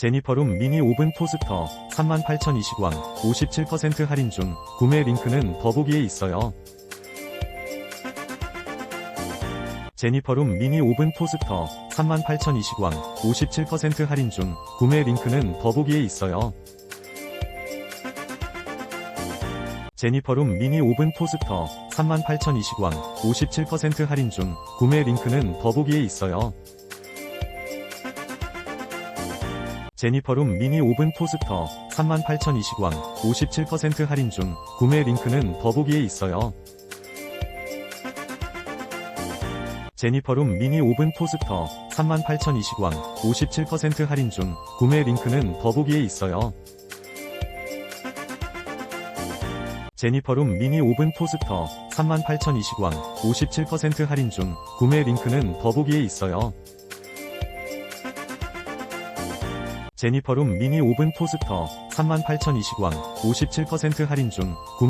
제니퍼룸 미니 오븐 토스터 38,020원 57% 할인 중 구매 링크는 더보기에 있어요. 제니퍼룸 미니 오븐 토스터 38,020원 57% 할인 중 구매 링크는 더보기에 있어요. 제니퍼룸 미니 오븐 토스터 38,020원 57% 할인 중 구매 링크는 더보기에 있어요. 제니퍼룸 미니 오븐 토스터 38,020원 57% 할인 중 구매 링크는 더보기에 있어요. 제니퍼룸 미니 오븐 토스터 38,020원 57% 할인 중 구매 링크는 더보기에 있어요. 제니퍼룸 미니 오븐 토스터 38,020원 57% 할인 중 구매 링크는 더보기에 있어요. 제니퍼룸 미니 오븐 토스터 38,020원 57% 할인 중